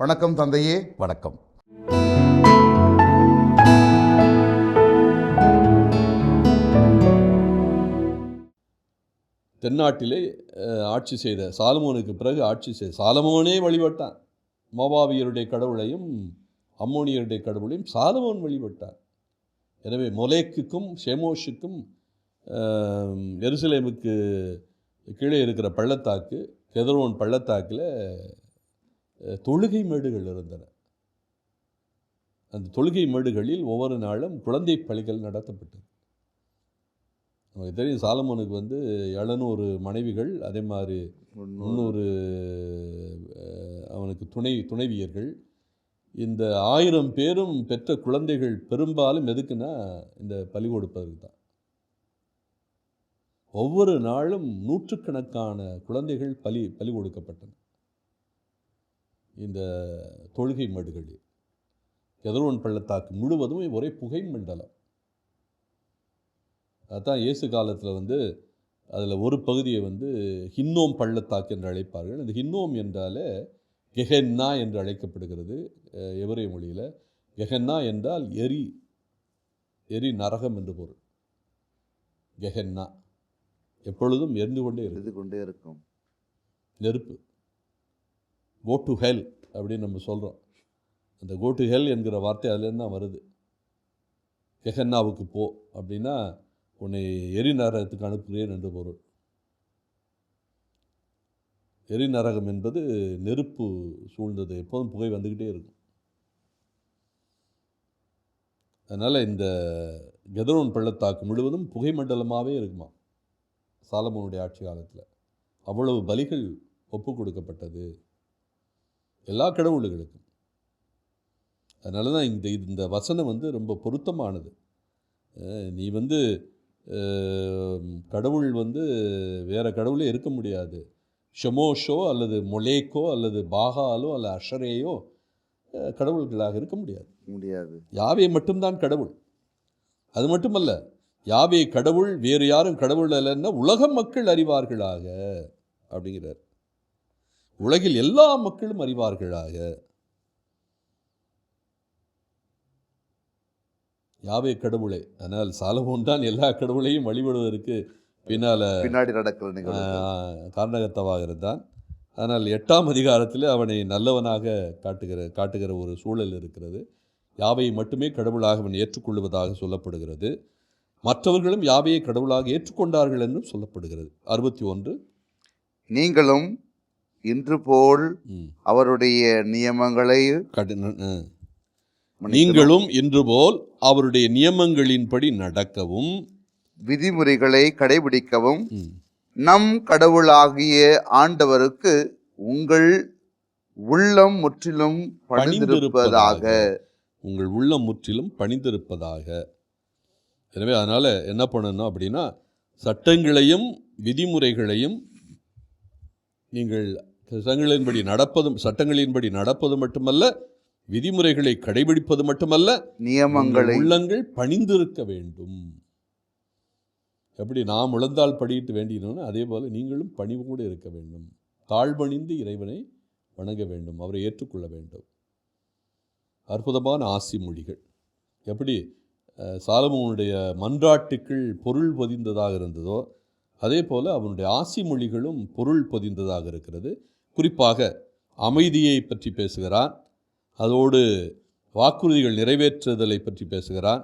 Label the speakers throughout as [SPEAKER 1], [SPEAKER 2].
[SPEAKER 1] வணக்கம் தந்தையே
[SPEAKER 2] வணக்கம். தென்னாட்டிலே ஆட்சி செய்த சாலமோனுக்கு பிறகு ஆட்சி செய்த சாலமோனே வழிபட்டான். மோபாவியருடைய கடவுளையும் அம்மோனியருடைய கடவுளையும் சாலமோன் வழிபட்டான். எனவே மொலேக்குக்கும் ஷேமோஷுக்கும் எருசலேமுக்கு கீழே இருக்கிற பள்ளத்தாக்கு கெதரோன் பள்ளத்தாக்கில் தொழுகை மேடுகள் இருந்தன. அந்த தொழுகை மேடுகளில் ஒவ்வொரு நாளும் குழந்தை பலிகள் நடத்தப்பட்டது. நமக்கு தெரியும் சாலமோனுக்கு வந்து எழுநூறு மனைவிகள் அதே மாதிரி முந்நூறு அவனுக்கு துணை துணைவியர்கள். இந்த ஆயிரம் பேரும் பெற்ற குழந்தைகள் பெரும்பாலும் எதுக்குன்னா இந்த பலி கொடுப்பதற்கு தான் ஒவ்வொரு நாளும் நூற்றுக்கணக்கான குழந்தைகள் பலி பலி கொடுக்கப்பட்டன. இந்த தொழுகை மேடுகளில். கெதரோன் பள்ளத்தாக்கு முழுவதும் ஒரே புகை மண்டலம். அதான் இயேசு காலத்தில் வந்து அதில் ஒரு பகுதியை வந்து ஹின்னோம் பள்ளத்தாக்கு என்று அழைப்பார்கள். அந்த ஹின்னோம் என்றாலே கெஹென்னா என்று அழைக்கப்படுகிறது எபிரேய மொழியில்? கெஹென்னா என்றால் எரி எரி நரகம் என்று பொருள். கெஹென்னா. எப்பொழுதும் எரிந்து கொண்டே
[SPEAKER 1] இது கொண்டே இருக்கும்.
[SPEAKER 2] நெருப்பு. கோ டு ஹெல் அப்படின்னு நம்ம சொல்கிறோம் அந்த கோ டு ஹெல் என்கிற வார்த்தை அதுலேருந்து தான் வருது. கெஹன்னாவுக்கு போ அப்படின்னா உன்னை எரி நரகத்துக்கு அனுப்புகிறேன் என்று பொருள். எரி நரகம் என்பது நெருப்பு சூழ்ந்தது. எப்போதும் புகை வந்துக்கிட்டே இருக்கும். அதனால் இந்த கெதரோன் பள்ளத்தாக்கு முழுவதும் புகை மண்டலமாகவே இருக்குமா சாலமோனுடைய ஆட்சி காலத்தில். அவ்வளவு பலிகள் ஒப்பு கொடுக்கப்பட்டது. எல்லா கடவுள்களுக்கும். அதனால தான் இந்த இந்த வசனம் வந்து ரொம்ப பொருத்தமானது. நீ வந்து கடவுள் வந்து வேற கடவுளே இருக்க முடியாது. ஷமோஷோ அல்லது மொலேக்கோ அல்லது பாகாலோ அல்லது அஷரேயோ கடவுள்களாக இருக்க முடியாது.
[SPEAKER 1] முடியாது.
[SPEAKER 2] யாவே மட்டும்தான் கடவுள். அது மட்டுமல்ல யாவே கடவுள் வேறு யாரும் கடவுள் அல்லன்னா உலக மக்கள் அறிவார்களாக அப்படிங்கிறார். உலகில் எல்லா மக்களும் அறிவார்களாக. யாவே கடவுளே. ஆனால் சாலமோன் தான் எல்லா கடவுளையும் வழிபடுவதற்கு பின்னால
[SPEAKER 1] பின்னாடி நடக்கிற
[SPEAKER 2] காரணகர்த்தாவாக இருந்தான் ஆனால் எட்டாம் அதிகாரத்தில் அவனை நல்லவனாக காட்டுகிற காட்டுகிற ஒரு சூழல் இருக்கிறது. யாவையை மட்டுமே கடவுளாக அவன் ஏற்றுக்கொள்வதாக சொல்லப்படுகிறது. மற்றவர்களும் யாவையை கடவுளாக ஏற்றுக்கொண்டார்கள் என்றும் சொல்லப்படுகிறது. அறுபத்தி ஒன்று.
[SPEAKER 3] நீங்களும் இன்று போல். அவருடைய நியமங்களை.
[SPEAKER 2] நீங்களும் இன்று போல் அவருடைய நியமங்களின்படி நடக்கவும்
[SPEAKER 3] விதிமுறைகளை கடைபிடிக்கவும் நம் கடவுளாகிய ஆண்டவருக்கு உங்கள் உள்ளம் முற்றிலும் பணிந்திருப்பதாக.
[SPEAKER 2] உங்கள் உள்ளம் முற்றிலும் பணிந்திருப்பதாக. எனவே அதனால் என்ன பண்ணணும் அப்படின்னா சட்டங்களையும் விதிமுறைகளையும் நீங்கள் சட்டங்களின்படி நடப்பதும் சட்டங்களின்படி நடப்பது மட்டுமல்ல விதிமுறைகளை கடைபிடிப்பது மட்டுமல்ல
[SPEAKER 3] நியமங்களை
[SPEAKER 2] உள்ளங்கள் பணிந்திருக்க வேண்டும். எப்படி நாம் உழந்தால் படியிட்டு வேண்டினோன்னு அதே போல் நீங்களும் பணிவோடு இருக்க வேண்டும். தாழ்பணிந்து இறைவனை வணங்க வேண்டும் அவரை ஏற்றுக்கொள்ள வேண்டும். அற்புதமான ஆசி மொழிகள். எப்படி சாலமோனுடைய மன்றாட்டுக்கள் பொருள் பொதிந்ததாக இருந்ததோ அதே போல் அவனுடைய ஆசி மொழிகளும் பொருள் பொதிந்ததாக இருக்கிறது. குறிப்பாக அமைதியை பற்றி பேசுகிறான் அதோடு வாக்குறுதிகள் நிறைவேற்றுதலை பற்றி பேசுகிறான்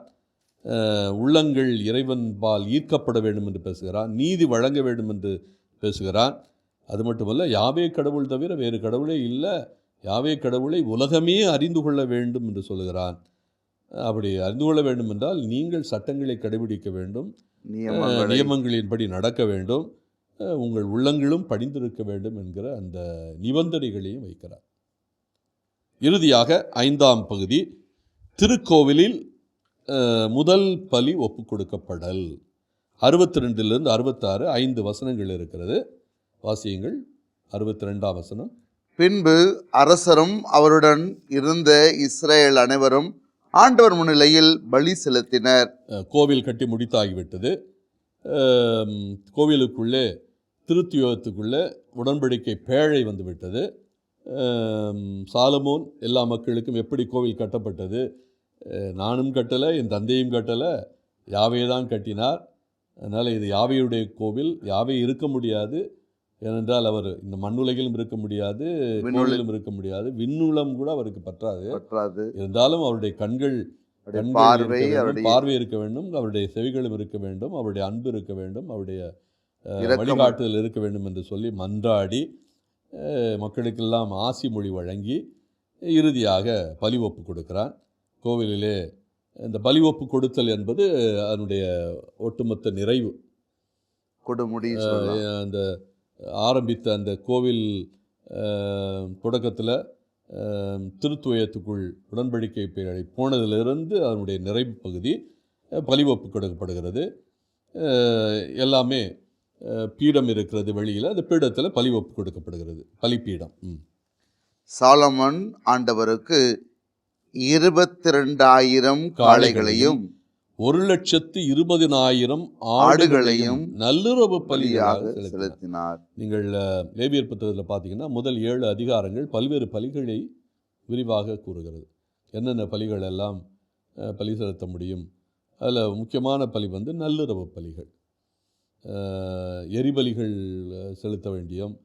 [SPEAKER 2] உள்ளங்கள் இறைவன்பால் ஈர்க்கப்பட வேண்டும் என்று பேசுகிறான் நீதி வழங்க வேண்டும் என்று பேசுகிறான் அது மட்டுமல்ல யாவே கடவுள் தவிர வேறு கடவுளே இல்லை. யாவே கடவுளை உலகமே அறிந்து கொள்ள வேண்டும் என்று சொல்லுகிறான் அப்படி அறிந்து கொள்ள வேண்டும் என்றால் நீங்கள் சட்டங்களை கடைபிடிக்க வேண்டும். நியமங்களின்படி நடக்க வேண்டும். உங்கள் உள்ளங்களும் படிந்திருக்க வேண்டும் என்கிற அந்த நிபந்தனைகளையும் வைக்கிறார். இறுதியாக ஐந்தாம் பகுதி திருக்கோவிலில் முதல் பலி ஒப்பு கொடுக்கப்படல். அறுபத்தி ரெண்டிலிருந்து அறுபத்தாறு ஐந்து வசனங்கள் இருக்கிறது. வாசியங்கள். அறுபத்தி ரெண்டாம் வசனம்.
[SPEAKER 3] பின்பு அரசரும் அவருடன் இருந்த இஸ்ரேல் அனைவரும் ஆண்டவர் முன்னிலையில் பலி செலுத்தினர்.
[SPEAKER 2] கோவில் கட்டி முடித்தாகிவிட்டது. கோவிலுக்குள்ளே திருத்தியோகத்துக்குள்ளே உடன்படிக்கை பேழை வந்து விட்டது அம், சாலமோன் எல்லா மக்களுக்கும் எப்படி கோவில் கட்டப்பட்டது? நானும் கட்டலை என் தந்தையும் கட்டலை யாவே தான் கட்டினார்? அதனால் இது யாவையுடைய கோவில்? யாவே இருக்க முடியாது? ஏனென்றால் அவர் இந்த மண்ணுலகிலும் இருக்க முடியாது
[SPEAKER 3] விண்ணுலகிலும்
[SPEAKER 2] கோவிலும் இருக்க முடியாது விண்ணுலம் கூட அவருக்கு பற்றாது.
[SPEAKER 3] பற்றாது.
[SPEAKER 2] இருந்தாலும் அவருடைய கண்கள்
[SPEAKER 3] பார்வை
[SPEAKER 2] பார்வை இருக்க வேண்டும் அவருடைய செவிகளும் இருக்க வேண்டும் அவருடைய அன்பு இருக்க வேண்டும் அவருடைய. வழிகாட்டுதல் இருக்க வேண்டும் என்று சொல்லி மன்றாடி மக்களுக்கெல்லாம் ஆசி மொழி வழங்கி இறுதியாக பலி ஒப்பு கொடுக்கிறான். கோவிலிலே இந்த பலி ஒப்பு கொடுத்தல் என்பது அதனுடைய ஒட்டுமொத்த நிறைவு.
[SPEAKER 3] கொடுமுடி
[SPEAKER 2] அந்த ஆரம்பித்த அந்த கோவில் தொடக்கத்தில் திருத்துவயத்துக்குள் உடன்படிக்கை பேழை போனதிலிருந்து அதனுடைய நிறைவு பகுதி பலிவப்பு கொடுக்கப்படுகிறது. எல்லாமே பீடம் இருக்கிறது வெளியில் அந்த பீடத்தில் பலிவப்பு கொடுக்கப்படுகிறது. பலிப்பீடம்.
[SPEAKER 3] சாலமன் ஆண்டவருக்கு இருபத்தி ரெண்டாயிரம் காளைகளையும்
[SPEAKER 2] ஒரு லட்சத்து இருபதினாயிரம் ஆடுகளையும் நல்லுறவு
[SPEAKER 3] பலியாக
[SPEAKER 2] செலுத்தினார். நீங்கள் லேவியர் புத்தகத்தில் பார்த்தீங்கன்னா முதல் ஏழு அதிகாரங்கள் பல்வேறு பலிகளை விரிவாக கூறுகிறது. என்னென்ன பலிகள் எல்லாம் பலி செலுத்த முடியும்? அதில் முக்கியமான பலி வந்து நல்லுறவு பலிகள். எரிபலிகள் செலுத்த வேண்டியும்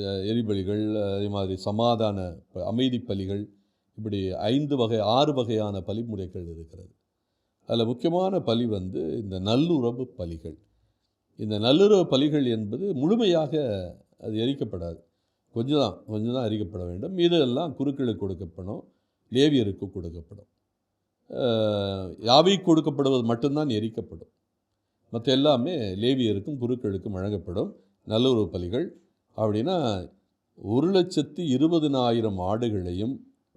[SPEAKER 2] எரிபலிகள் அதே மாதிரி சமாதான ப- அமைதி பலிகள் இப்படி ஐந்து வகை ஆறு வகையான பலிமுறைகள் இருக்கிறது. அதில் முக்கியமான பலி வந்து இந்த நல்லுறவு பலிகள். இந்த நல்லுறவு பலிகள் என்பது முழுமையாக அது எரிக்கப்படாது. கொஞ்சம் தான் கொஞ்சம் தான் எரிக்கப்பட வேண்டும். இதெல்லாம் குருக்களுக்கு கொடுக்கப்படும் லேவியருக்கு கொடுக்கப்படும். யாவை கொடுக்கப்படுவது மட்டும்தான் எரிக்கப்படும். மற்ற எல்லாமே லேவியருக்கும் குருக்களுக்கும் வழங்கப்படும் நல்லுறவு பலிகள். அப்படின்னா ஒரு லட்சத்து இருபதினாயிரம் ஆடுகளையும்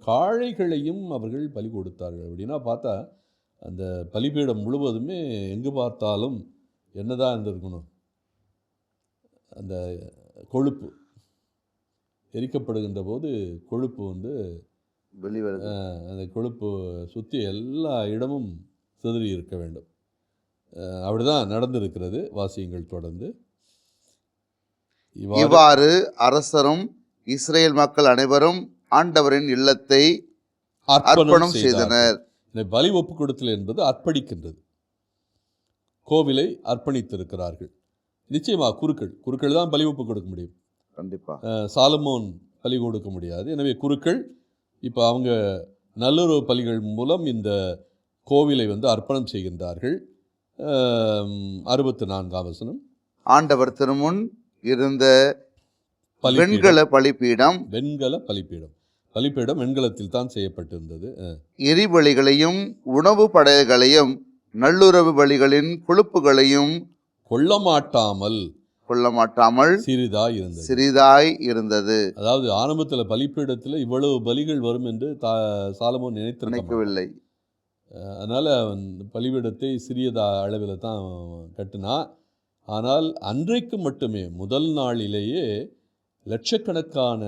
[SPEAKER 2] காளைகளையும் அவர்கள் பலி கொடுத்தார்கள். அப்படின்னா பார்த்தா அந்த பலிபீடம் முழுவதுமே எங்கு பார்த்தாலும் என்னதான் இருந்திருக்கணும்? அந்த கொழுப்பு. எரிக்கப்படுகின்ற போது கொழுப்பு வந்து அந்த கொழுப்பு சுற்றி எல்லா இடமும் சிதறி இருக்க வேண்டும். அப்படிதான் நடந்திருக்கிறது வாசியங்கள் தொடர்ந்து. இவ்வாறு
[SPEAKER 3] அரசரும் இஸ்ரேல் மக்கள் அனைவரும் ஆண்டவரின் இல்லத்தை அர்ப்பணம் செய்தனர்.
[SPEAKER 2] பலி ஒப்பு கொடுத்தல் என்பது அர்ப்பணிக்கின்றது. கோவிலை அர்ப்பணித்திருக்கிறார்கள். நிச்சயமா குருக்கள் குருக்கள் தான் பலி ஒப்பு கொடுக்க முடியும்.
[SPEAKER 3] கண்டிப்பா.
[SPEAKER 2] சாலமோன் பலி கொடுக்க முடியாது. எனவே குருக்கள் இப்போ அவங்க நல்லுறவு பலிகள் மூலம் இந்த கோவிலை வந்து அர்ப்பணம் செய்கின்றார்கள். அறுபத்தி நான்காம் வசனம்.
[SPEAKER 3] ஆண்டவர் திருமுன் இருந்த. வெண்கல பலிபீடம்.
[SPEAKER 2] வெண்கல பலிப்பீடம் பலிப்பீடம் வெண்கலத்தில் தான் செய்யப்பட்டிருந்தது.
[SPEAKER 3] எரிபலிகளையும் உணவு படைகளையும் நல்லுறவு பலிகளின் கொழுப்புகளையும்
[SPEAKER 2] கொள்ள மாட்டாமல்
[SPEAKER 3] கொள்ள மாட்டாமல்
[SPEAKER 2] சிறிதாய் இருந்தது.
[SPEAKER 3] சிறிதாய் இருந்தது
[SPEAKER 2] அதாவது ஆரம்பத்தில் பலிப்பீடத்தில் இவ்வளவு பலிகள் வரும் என்று சாலமோன் மாட்டான்.
[SPEAKER 3] நினைக்கவில்லை.
[SPEAKER 2] அதனால் அவன் பலிபீடத்தை சிறியதா அளவில் தான் கட்டினா ஆனால் அன்றைக்கு மட்டுமே முதல் நாளிலேயே லட்சக்கணக்கான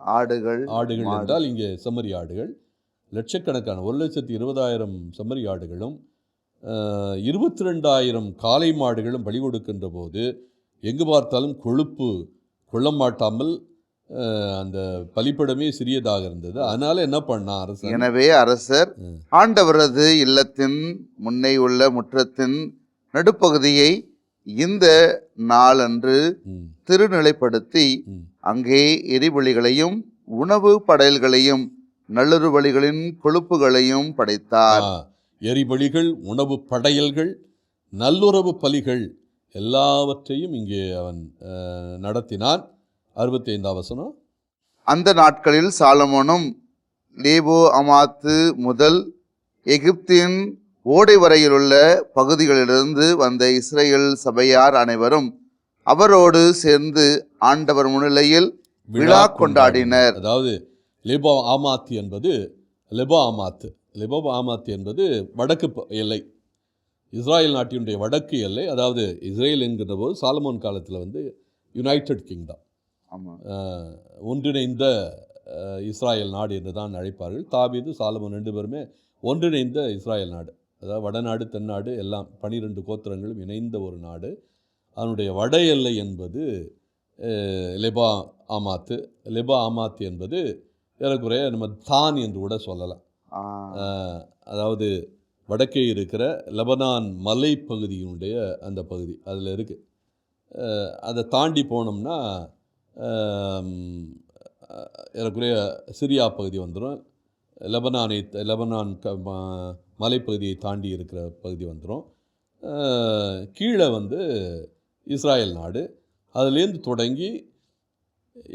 [SPEAKER 3] ஆடுகள்
[SPEAKER 2] ஆடுகள். என்றால் இங்கே செம்மறி ஆடுகள் லட்சக்கணக்கான ஒரு லட்சத்தி இருபதாயிரம் செம்மறி ஆடுகளும் இருபத்தி ரெண்டாயிரம் காளை மாடுகளும் பலி கொடுக்கின்ற போது எங்கு பார்த்தாலும் கொழுப்பு கொள்ள மாட்டாமல் அந்த பலிப்படமே சிறியதாக இருந்தது. அதனால என்ன பண்ணா அரசன்?
[SPEAKER 3] எனவே அரசர் ஆண்டவரது இல்லத்தின் முன்னே உள்ள முற்றத்தின் நடுப்பகுதியை இந்த நாளன்று திருநிலைப்படுத்தி. அங்கே எரிபலிகளையும் உணவு படையல்களையும் நல்லுறு பலிகளின் கொழுப்புகளையும் படைத்தார்.
[SPEAKER 2] எரிபலிகள் உணவு படையல்கள் நல்லுறவு பலிகள் எல்லாவற்றையும் இங்கே அவன் நடத்தினான். அறுபத்தி ஐந்தாம் வசனம்.
[SPEAKER 3] அந்த நாட்களில் சாலமோனும் லேபோ அமாத்து முதல் எகிப்தின் ஓடை வரையிலுள்ள பகுதிகளிலிருந்து வந்த இஸ்ரேல் சபையார் அனைவரும் அவரோடு சேர்ந்து ஆண்டவர் முன்னிலையில் விழா கொண்டாடினர்.
[SPEAKER 2] அதாவது லெபோ ஆமாத்து என்பது லெபோ ஆமாத்து லெபோ ஆமாத்து என்பது வடக்கு எல்லை. இஸ்ராயல் நாட்டினுடைய வடக்கு எல்லை அதாவது இஸ்ரேல் என்கிற போது சாலமோன் காலத்தில் வந்து யுனைடெட் கிங்டம். ஒன்றிணைந்த இஸ்ராயல் நாடு என்று தான் அழைப்பார்கள். தாவீது சாலமோன் ரெண்டு பேருமே ஒன்றிணைந்த இஸ்ராயல் நாடு. அதாவது வடநாடு தென்னாடு எல்லாம் பனிரெண்டு கோத்திரங்களும் இணைந்த ஒரு நாடு. அதனுடைய வட எல்லை என்பது லெபா ஆமாத்து லெபா ஆமாத்து என்பது ஏறக்குறைய நம்ம தான் என்று கூட சொல்லலாம். அதாவது வடக்கே இருக்கிற லெபனான் மலைப்பகுதியினுடைய அந்த பகுதி. அதில் இருக்குது அதை தாண்டி போனோம்னா ஏறக்குறைய சிரியா பகுதி வந்துடும் லெபனானை லெபனான் க மலைப்பகுதியை தாண்டி இருக்கிற பகுதி வந்துடும் கீழே வந்து இஸ்ராயல் நாடு. அதுலேருந்து தொடங்கி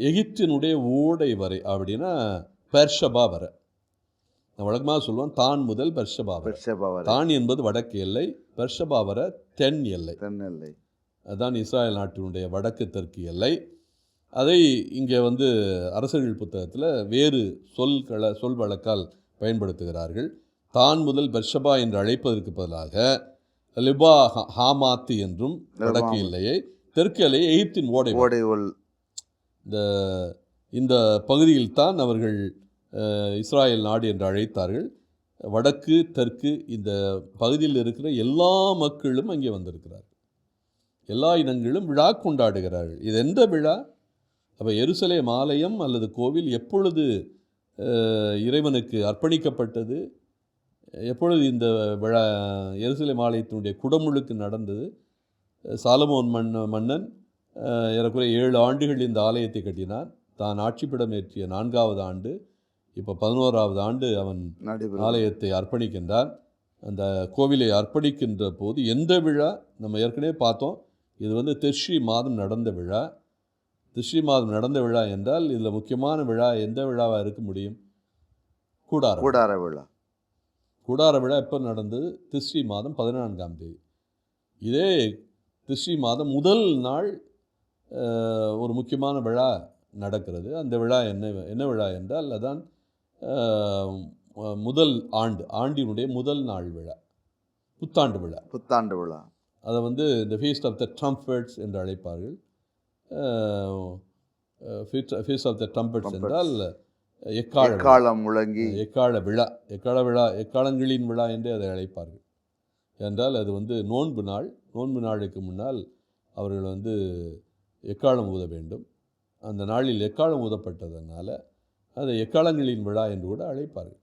[SPEAKER 2] எகிப்தினுடைய ஓடை வரை அப்படின்னா பெர்ஷபா வரை. நான் வழக்கமாக சொல்லுவேன் தான் முதல் பெர்ஷபா வரை.
[SPEAKER 3] பெர்ஷெபா
[SPEAKER 2] தான் என்பது வடக்கு எல்லை பெர்ஷபா வரை தென் எல்லை.
[SPEAKER 3] தென்னெல்லை
[SPEAKER 2] அதுதான் இஸ்ராயல் நாட்டினுடைய வடக்கு தெற்கு எல்லை. அதை இங்கே வந்து அரசர்கள் புத்தகத்தில் வேறு சொல்கள சொல் வழக்கால் பயன்படுத்துகிறார்கள். தான் முதல் பெர்ஷபா என்று அழைப்பதற்கு பதிலாக லிபா ஹாமாத்து என்றும் வடக்கு எல்லையை தெற்கு எல்லையை எகிப்தின் ஓடை இந்த இந்த பகுதியில் தான் அவர்கள் இஸ்ராயல் நாடு என்று அழைத்தார்கள். வடக்கு தெற்கு இந்த பகுதியில் இருக்கிற எல்லா மக்களும் அங்கே வந்திருக்கிறார்கள். எல்லா இனங்களும் விழா கொண்டாடுகிறார்கள். இது எந்த விழா? அப்போ எருசலேம் ஆலயம் அல்லது கோவில் எப்பொழுது இறைவனுக்கு அர்ப்பணிக்கப்பட்டது? எப்பொழுது இந்த விழா எருசலேம் ஆலயத்தினுடைய குடமுழுக்கு நடந்தது? சாலமோன் மன்ன மன்னன் ஏறக்குறைய ஏழு ஆண்டுகள் இந்த ஆலயத்தை கட்டினான். தான் ஆட்சிப்பிடம் ஏற்றிய நான்காவது ஆண்டு இப்போ பதினோராவது ஆண்டு அவன் ஆலயத்தை அர்ப்பணிக்கின்றான். அந்த கோவிலை அர்ப்பணிக்கின்ற போது எந்த விழா? நம்ம ஏற்கனவே பார்த்தோம். இது வந்து திருஷ்ரி மாதம் நடந்த விழா. திருஷ்ரி மாதம் நடந்த விழா என்றால் இதில் முக்கியமான விழா எந்த விழாவாக இருக்க முடியும்? கூடாரம்
[SPEAKER 3] கூடார விழா.
[SPEAKER 2] கூடார விழா எப்போ நடந்தது? திருஷ்ரி மாதம் பதினான்காம் தேதி. இதே திருஷ்ரி மாதம் முதல் நாள் ஒரு முக்கியமான விழா நடக்கிறது. அந்த விழா என்ன என்ன விழா என்றால் அதான் முதல் ஆண்டு ஆண்டினுடைய முதல் நாள் விழா. புத்தாண்டு விழா.
[SPEAKER 3] புத்தாண்டு விழா.
[SPEAKER 2] அதை வந்து இந்த ஃபீஸ்ட் ஆஃப் த ட்ரம்ஃபர்ட்ஸ் என்று அழைப்பார்கள். Feast of the
[SPEAKER 3] Trumpets.
[SPEAKER 2] என்றால் எக்கால விழா.
[SPEAKER 3] எக்காலம் முழங்கி.
[SPEAKER 2] எக்கால விழா. எக்கால விழா எக்காலங்களின் விழா என்று அதை அழைப்பார்கள். என்றால் அது வந்து நோன்பு நாள். நோன்பு நாளுக்கு முன்னால் அவர்கள் வந்து எக்காலம் ஊத வேண்டும். அந்த நாளில் எக்காலம் ஊதப்பட்டதனால அதை எக்காலங்களின் விழா என்று கூட அழைப்பார்கள்.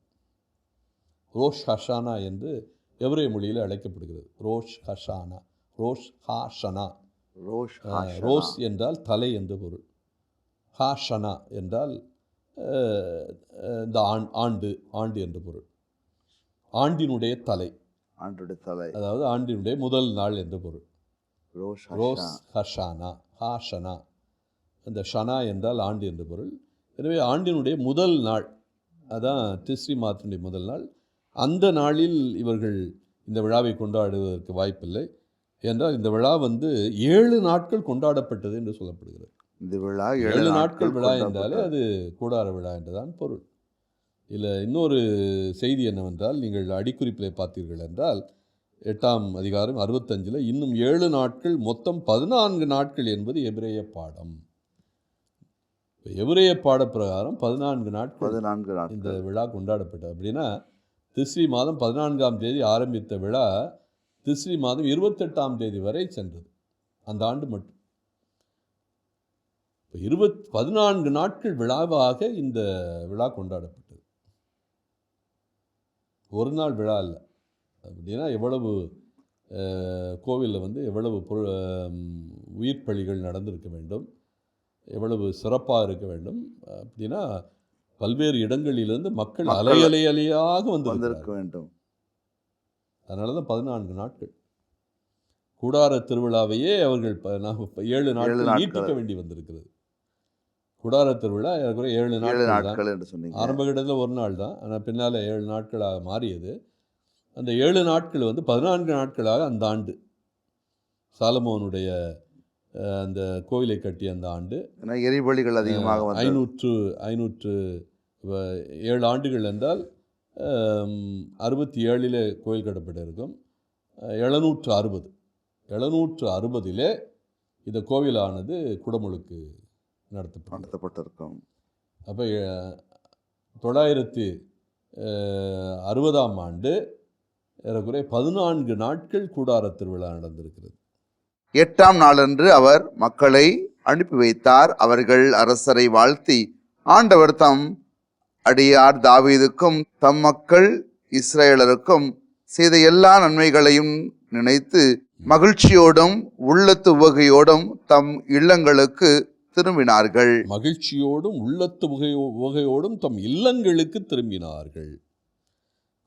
[SPEAKER 2] ரோஷ் ஹஷானா என்று எவரே மொழியில் அழைக்கப்படுகிறது. ரோஷ் ஹஷானா. ரோஷ் ஹாஷனா.
[SPEAKER 3] ரோஷ்.
[SPEAKER 2] ரோஸ் என்றால் தலை என்று பொருள். ஹாஷனா என்றால் இந்த ஆண் ஆண்டு ஆண்டு என்று பொருள். ஆண்டினுடைய தலை.
[SPEAKER 3] ஆண்டுடைய தலை.
[SPEAKER 2] அதாவது ஆண்டினுடைய முதல் நாள் என்று பொருள்.
[SPEAKER 3] ரோஷ்
[SPEAKER 2] ரோஸ்
[SPEAKER 3] ஹாஷா.
[SPEAKER 2] ஹஷானா ஹாஷனா. அந்த ஷனா என்றால் ஆண்டு என்று பொருள். எனவே ஆண்டினுடைய முதல் நாள் அதான் டிஸ்ரி மாதத்தினுடைய முதல் நாள். அந்த நாளில் இவர்கள் இந்த விழாவை கொண்டாடுவதற்கு வாய்ப்பில்லை. என்றால் இந்த விழா வந்து ஏழு நாட்கள் கொண்டாடப்பட்டது என்று சொல்லப்படுகிறது.
[SPEAKER 3] இந்த விழா
[SPEAKER 2] ஏழு நாட்கள் விழா. என்றாலே அது கூடார விழா என்றுதான் பொருள். இதில் இன்னொரு செய்தி என்னவென்றால் நீங்கள் அடிக்குறிப்பில் பார்த்தீர்கள் என்றால் எட்டாம் அதிகாரம் அறுபத்தஞ்சில் இன்னும் ஏழு நாட்கள் மொத்தம் பதினான்கு நாட்கள் என்பது எபிரேய பாடம். எபிரேய பாட பிரகாரம் பதினான்கு நாட்கள்
[SPEAKER 3] பதினான்கு
[SPEAKER 2] இந்த
[SPEAKER 3] நாட்கள்
[SPEAKER 2] விழா கொண்டாடப்பட்டது. அப்படின்னா திஸ்ரி மாதம் பதினான்காம் தேதி ஆரம்பித்த விழா திஸ்ரி மாதம் இருபத்தெட்டாம் தேதி வரை சென்றது. அந்த ஆண்டு மட்டும். இப்போ இருபத் பதினான்கு நாட்கள் விழாவாக இந்த விழா கொண்டாடப்பட்டது. ஒரு நாள் விழா இல்லை அப்படின்னா எவ்வளவு கோவிலில் வந்து எவ்வளவு பொரு உயிர் பலிகள் நடந்திருக்க வேண்டும். எவ்வளவு சிறப்பாக இருக்க வேண்டும். அப்படின்னா பல்வேறு இடங்களிலிருந்து மக்கள்
[SPEAKER 1] மக்கள்
[SPEAKER 2] அலை அலை அலையாக வந்து
[SPEAKER 3] வந்திருக்க வேண்டும்.
[SPEAKER 2] அதனால தான் பதினான்கு நாட்கள். கூடார திருவிழாவையே அவர்கள் ஏழு நாட்கள். நீட்டிக்க வேண்டி வந்திருக்கிறது. கூடார திருவிழா ஏறக்குறைய ஏழு நாட்கள்
[SPEAKER 3] என்று சொன்னீங்க.
[SPEAKER 2] ஆரம்ப கட்டத்தில் ஒரு நாள் தான். ஆனால் பின்னால் ஏழு நாட்களாக மாறியது. அந்த ஏழு நாட்கள் வந்து பதினான்கு நாட்களாக அந்த ஆண்டு. சாலமோனுடைய அந்த கோவிலை கட்டிய அந்த ஆண்டு.
[SPEAKER 3] எரிபலிகள் அதிகமாக
[SPEAKER 2] ஐநூற்று ஐநூற்று ஏழு ஆண்டுகள் என்றால் அறுபத்தி ஏழில் கோயில் கட்டப்பட்டிருக்கும். எழுநூற்று அறுபது. எழுநூற்று அறுபதிலே இந்த கோவிலானது குடமுழுக்கு நடத்தப்பட்டது.
[SPEAKER 3] நடத்தப்பட்டிருக்கும்.
[SPEAKER 2] அப்போ தொள்ளாயிரத்தி அறுபதாம் ஆண்டு ஏறக்குறைய பதினான்கு நாட்கள் கூடார திருவிழா நடந்திருக்கிறது.
[SPEAKER 3] எட்டாம் நாளன்று அவர் மக்களை அனுப்பி வைத்தார். அவர்கள் அரசரை வாழ்த்தி ஆண்டவர் தம் அடியார் தாவீதுக்கும் தம் மக்கள் இஸ்ரேலருக்கும் செய்த எல்லா நன்மைகளையும் நினைத்து மகிழ்ச்சியோடும் உள்ளத்து உவகையோடும் தம் இல்லங்களுக்கு திரும்பினார்கள்.
[SPEAKER 2] மகிழ்ச்சியோடும் உள்ளத்து உகை உகையோடும் தம் இல்லங்களுக்கு திரும்பினார்கள்.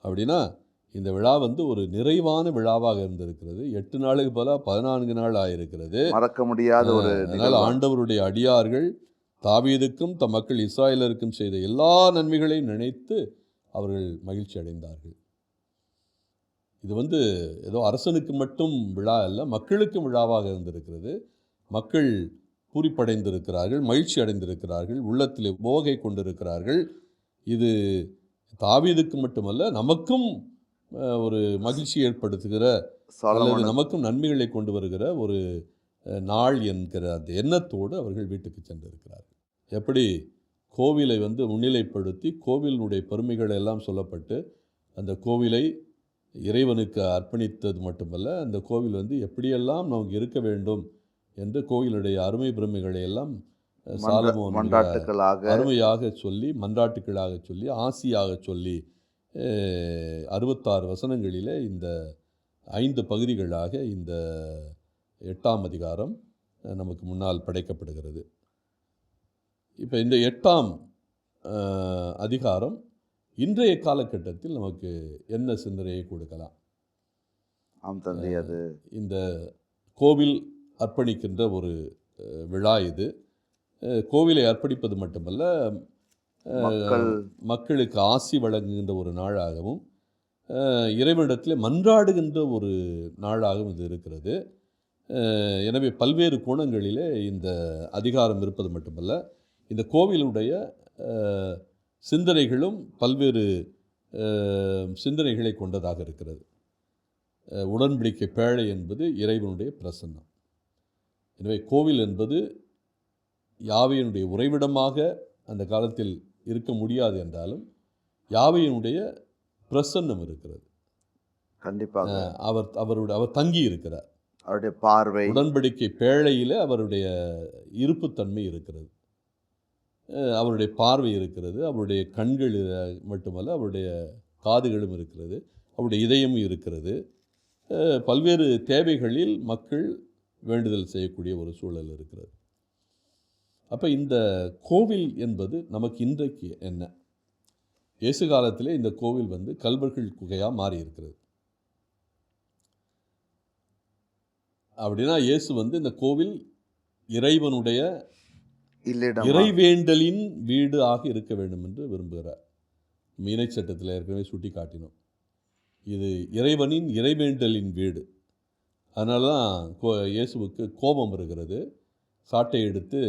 [SPEAKER 2] அப்படின்னா இந்த விழா வந்து ஒரு நிறைவான விழாவாக இருந்திருக்கிறது. எட்டு நாளுக்கு போல பதினான்கு நாள் ஆயிருக்கிறது.
[SPEAKER 3] மறக்க முடியாத ஒரு
[SPEAKER 2] அதனால். ஆண்டவருடைய அடியார்கள் தாவீதுக்கும் தம் மக்கள் இஸ்ராயலருக்கும் செய்த எல்லா நன்மைகளையும் நினைத்து அவர்கள் மகிழ்ச்சி அடைந்தார்கள். இது வந்து ஏதோ அரசனுக்கு மட்டும் விழா அல்ல மக்களுக்கும் விழாவாக இருந்திருக்கிறது. மக்கள் பூரிப்படைந்திருக்கிறார்கள் மகிழ்ச்சி அடைந்திருக்கிறார்கள் உள்ளத்திலே போகை கொண்டிருக்கிறார்கள். இது தாவீதுக்கு மட்டுமல்ல நமக்கும் ஒரு மகிழ்ச்சி ஏற்படுத்துகிற அல்லது நமக்கும் நன்மைகளை கொண்டு வருகிற ஒரு நாள் என்கிற அந்த எண்ணத்தோடு அவர்கள் வீட்டுக்கு சென்றிருக்கிறார்கள். எப்படி கோவிலை வந்து முன்னிலைப்படுத்தி கோவிலினுடைய பெருமைகள் எல்லாம் சொல்லப்பட்டு அந்த கோவிலை இறைவனுக்கு அர்ப்பணித்தது மட்டுமல்ல அந்த கோவில் வந்து எப்படியெல்லாம் நமக்கு இருக்க வேண்டும் என்று கோவிலுடைய அருமை பெருமைகளை எல்லாம் அஹ்,
[SPEAKER 3] மன்ற-
[SPEAKER 2] சாலமோன் மிக
[SPEAKER 3] மன்றாட்டுக்களாக
[SPEAKER 2] அருமையாக சொல்லி மன்றாட்டுக்களாக சொல்லி ஆசியாக சொல்லி அறுபத்தாறு வசனங்களிலே இந்த ஐந்து பகுதிகளாக இந்த எட்டாம் அதிகாரம் நமக்கு முன்னால் படைக்கப்படுகிறது. இப்போ இந்த எட்டாம் அதிகாரம் இன்றைய காலகட்டத்தில் நமக்கு என்ன சிந்தனையை கொடுக்கலாம்?
[SPEAKER 3] ஆம் தந்தை அது
[SPEAKER 2] இந்த கோவில் அர்ப்பணிக்கின்ற ஒரு விழா இது. கோவிலை அர்ப்பணிப்பது மட்டுமல்ல மக்களுக்கு ஆசி வழங்குகின்ற ஒரு நாளாகவும் இறைவனிடத்தில் மன்றாடுகின்ற ஒரு நாளாகவும் இது இருக்கிறது. எனவே பல்வேறு கோணங்களிலே இந்த அதிகாரம் இருப்பது மட்டுமல்ல இந்த கோவிலுடைய சிந்தனைகளும் பல்வேறு சிந்தனைகளை கொண்டதாக இருக்கிறது. உடன்படிக்கை பேழை என்பது இறைவனுடைய பிரசன்னம். எனவே கோவில் என்பது யாவையினுடைய உறைவிடமாக அந்த காலத்தில் இருக்க முடியாது என்றாலும் யாவையினுடைய பிரசன்னம் இருக்கிறது.
[SPEAKER 3] கண்டிப்பாக.
[SPEAKER 2] அவர் அவருடைய அவர் தங்கி இருக்கிறார்.
[SPEAKER 3] அவருடைய பார்வை.
[SPEAKER 2] உடன்படிக்கை பேழையில் அவருடைய இருப்புத்தன்மை இருக்கிறது. அவருடைய பார்வை இருக்கிறது அவருடைய கண்கள் மட்டுமல்ல அவருடைய காதுகளும் இருக்கிறது அவருடைய இதயமும் இருக்கிறது. பல்வேறு தேவைகளில் மக்கள் வேண்டுதல் செய்யக்கூடிய ஒரு சூழல் இருக்கிறது. அப்போ இந்த கோவில் என்பது நமக்கு இன்றைக்கு என்ன? இயேசு காலத்திலே இந்த கோவில் வந்து கல்வர்கள் குகையாக மாறி இருக்கிறது. அப்படின்னா இயேசு வந்து இந்த கோவில் இறைவனுடைய
[SPEAKER 3] இல்லிடம்?
[SPEAKER 2] இறைவேண்டலின் வீடு ஆக இருக்க வேண்டும் என்று விரும்புகிறார். மீனை சட்டத்தில் ஏற்கனவே சுட்டி காட்டினோம் இது இறைவனின் இறைவேண்டலின் வீடு. அதனால தான் கோ இயேசுவுக்கு கோபம் வருகிறது. சாட்டை எடுத்து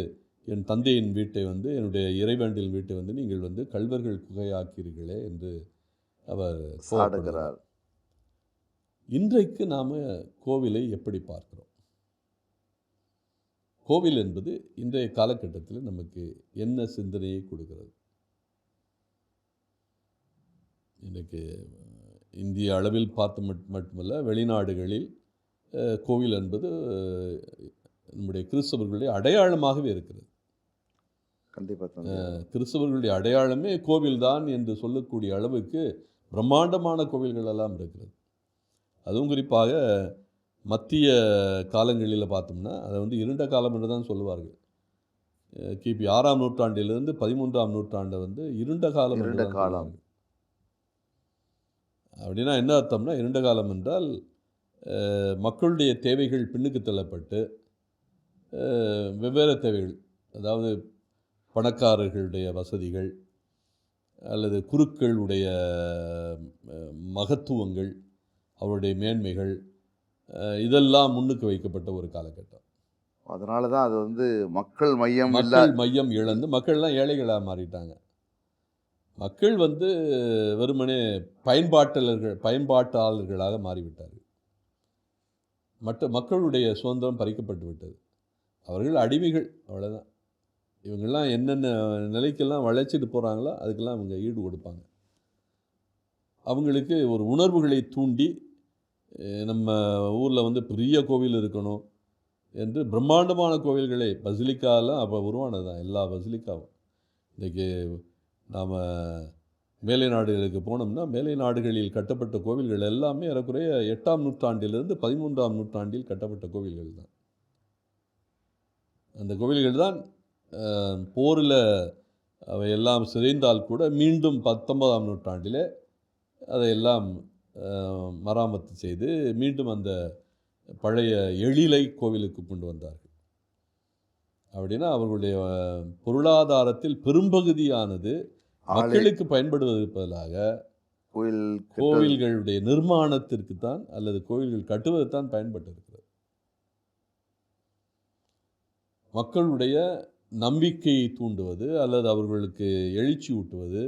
[SPEAKER 2] என் தந்தையின் வீட்டை வந்து என்னுடைய இறைவேண்டலின் வீட்டை வந்து நீங்கள் வந்து கல்வர்கள் குகையாக்கிறீர்களே என்று அவர்
[SPEAKER 3] சாடுகிறார்.
[SPEAKER 2] இன்றைக்கு நாம் கோவிலை எப்படி பார்க்கிறோம்? கோவில் என்பது இன்றைய காலகட்டத்தில் நமக்கு என்ன சிந்தனையை கொடுக்கிறது? இன்றைக்கு இந்திய அளவில் பார்த்து மட் மட்டுமல்ல வெளிநாடுகளில் கோவில் என்பது நம்முடைய கிறிஸ்தவர்களுடைய அடையாளமாகவே இருக்கிறது.
[SPEAKER 3] கண்டிப்பா தந்தை
[SPEAKER 2] கிறிஸ்தவர்களுடைய அடையாளமே கோவில்தான் என்று சொல்லக்கூடிய அளவுக்கு பிரம்மாண்டமான கோவில்கள் எல்லாம் இருக்கிறது. அதுவும் குறிப்பாக மத்திய காலங்களில் பார்த்தோம்னா அதை வந்து இருண்ட காலம் என்று தான் சொல்லுவார்கள் கிபி ஆறாம் நூற்றாண்டிலிருந்து பதிமூன்றாம் நூற்றாண்டை வந்து இருண்ட காலம்
[SPEAKER 3] இருண்ட காலம்.
[SPEAKER 2] அப்படின்னா என்ன அர்த்தம்னா இருண்ட காலம் என்றால் மக்களுடைய தேவைகள் பின்னுக்கு தள்ளப்பட்டு வெவ்வேறு தேவைகள் அதாவது பணக்காரர்களுடைய வசதிகள் அல்லது குருக்களுடைய மகத்துவங்கள் அவருடைய மேன்மைகள் இதெல்லாம் முன்னுக்கு வைக்கப்பட்ட ஒரு காலகட்டம்.
[SPEAKER 3] அதனால தான் அது வந்து மக்கள் மையம்
[SPEAKER 2] மக்கள் மையம் இழந்து மக்கள்லாம் ஏழைகளாக மாறிட்டாங்க. மக்கள் வந்து வெறுமனே பயன்பாட்டாளர்கள் பயன்பாட்டாளர்களாக மாறிவிட்டார்கள். மற்ற மக்களுடைய சுதந்திரம் பறிக்கப்பட்டு விட்டது. அவர்கள் அடிமைகள் அவ்வளோதான் இவங்கெல்லாம் என்னென்ன நிலைக்கெல்லாம் வளைச்சிட்டு போகிறாங்களோ அதுக்கெல்லாம் அவங்க ஈடு கொடுப்பாங்க. அவங்களுக்கு ஒரு உணர்வுகளை தூண்டி நம்ம ஊரில் வந்து பெரிய கோவில் இருக்கணும் என்று பிரம்மாண்டமான கோவில்களே பசிலிக்காலாம் அப்போ உருவானது தான் எல்லா பசிலிக்காவும். இன்றைக்கி நாம் மேலை நாடுகளுக்கு போனோம்னா மேலை நாடுகளில் கட்டப்பட்ட கோவில்கள் எல்லாமே ஏறக்குறைய எட்டாம் நூற்றாண்டிலிருந்து பதிமூன்றாம் நூற்றாண்டில் கட்டப்பட்ட கோவில்கள் தான் அந்த கோவில்கள் தான் போரில் அவை எல்லாம் சிதைந்தால் கூட மீண்டும் பத்தொன்பதாம் நூற்றாண்டிலே அதையெல்லாம் மராமத்து செய்து மீண்டும் அந்த பழைய எழிலை கோவிலுக்கு கொண்டு வந்தார்கள். அப்படின்னா அவர்களுடைய பொருளாதாரத்தில் பெரும்பகுதியானது மக்களுக்கு பயன்படுவதற்கு பதிலாக
[SPEAKER 3] கோயில்
[SPEAKER 2] கோவில்களுடைய நிர்மாணத்திற்கு தான் அல்லது கோவில்கள் கட்டுவதற்கு தான் பயன்பட்டிருக்கிறது. மக்களுடைய நம்பிக்கையை தூண்டுவது அல்லது அவர்களுக்கு எழுச்சி ஊட்டுவது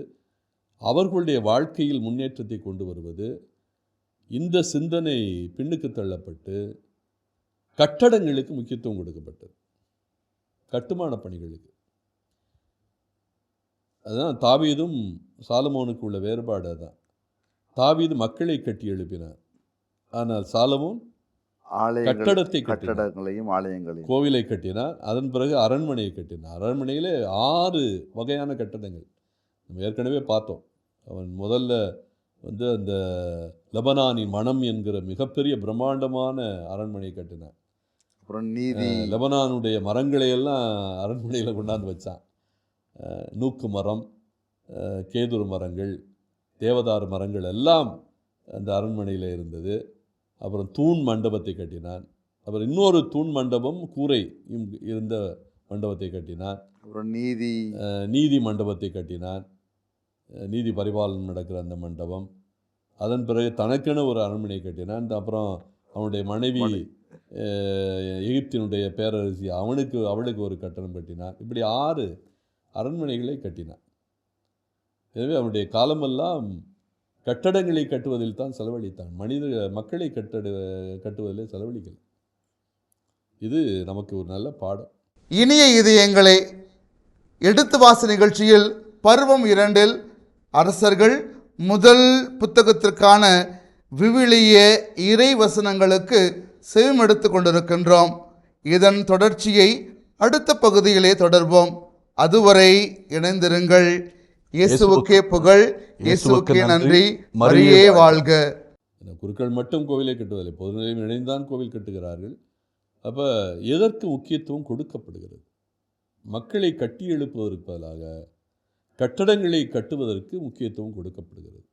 [SPEAKER 2] அவர்களுடைய வாழ்க்கையில் முன்னேற்றத்தை கொண்டு வருவது இந்த சிந்தனை பின்னுக்கு தள்ளப்பட்டு கட்டடங்களுக்கு முக்கியத்துவம் கொடுக்கப்பட்டது. கட்டுமான பணிகளுக்கு. அதுதான் தாவீதும் சாலமோனுக்கு உள்ள வேறுபாடு அதான். தாவீது மக்களை கட்டி எழுப்பினார். ஆனால் சாலமோன் கட்டடத்தை
[SPEAKER 3] கட்டடங்களையும் ஆலயங்களையும்.
[SPEAKER 2] கோவிலை கட்டினார். அதன் பிறகு அரண்மனையை கட்டினார். அரண்மனையிலே ஆறு வகையான கட்டடங்கள். நம்ம ஏற்கனவே பார்த்தோம். அவன் முதல்ல வந்து அந்த லெபனானின் மனம் என்கிற மிகப்பெரிய பிரம்மாண்டமான அரண்மனையை கட்டினான்.
[SPEAKER 3] அப்புறம் நீதி.
[SPEAKER 2] லெபனானுடைய மரங்களை எல்லாம் அரண்மனையில் கொண்டாந்து வச்சான். நூக்கு மரம் கேதுரு மரங்கள் தேவதாரு மரங்கள் எல்லாம் அந்த அரண்மனையில் இருந்தது. அப்புறம் தூண் மண்டபத்தை கட்டினான். அப்புறம் இன்னொரு தூண் மண்டபம் கூரை இருந்த மண்டபத்தை கட்டினான்.
[SPEAKER 3] அப்புறம் நீதி.
[SPEAKER 2] நீதி மண்டபத்தை கட்டினான். நீதி பரிபாலனம் நடக்கிற அந்த மண்டபம். அதன் பிறகு தனக்கென ஒரு அரண்மனை கட்டினான். அப்புறம் அவனுடைய மனைவி எகிப்தினுடைய பேரரசி அவனுக்கு அவளுக்கு ஒரு கட்டணம் கட்டினான். இப்படி ஆறு அரண்மனைகளை கட்டினான். எனவே அவனுடைய காலமெல்லாம் கட்டடங்களை கட்டுவதில் தான் செலவழித்தான். மனித மக்களை கட்டட கட்டுவதிலே செலவழிக்கல. இது நமக்கு ஒரு நல்ல பாடம்.
[SPEAKER 1] இனிய இதயங்களே எடுத்து வாசி நிகழ்ச்சியில் பருவம் இரண்டில் அரசர்கள் முதல் புத்தகத்திற்கான விவிலிய இறை வசனங்களுக்கு செவிமடுத்து கொண்டிருக்கின்றோம். இதன் தொடர்ச்சியை அடுத்த பகுதியிலே தொடர்வோம். அதுவரை இணைந்திருங்கள். இயேசுவுக்கே புகழ். இயேசுவுக்கே நன்றி. மரியே வாழ்க.
[SPEAKER 2] குருக்கள் மட்டும் கோவிலை கட்டுவதில்லை. பொதுநிலையும் இணைந்தான் கோவில் கட்டுகிறார்கள். அப்போ எதற்கு முக்கியத்துவம் கொடுக்கப்படுகிறது? மக்களை கட்டி எழுப்புவதற்கு பதிலாக கட்டடங்களை கட்டுவதற்கு முக்கியத்துவம் கொடுக்கப்படுகிறது.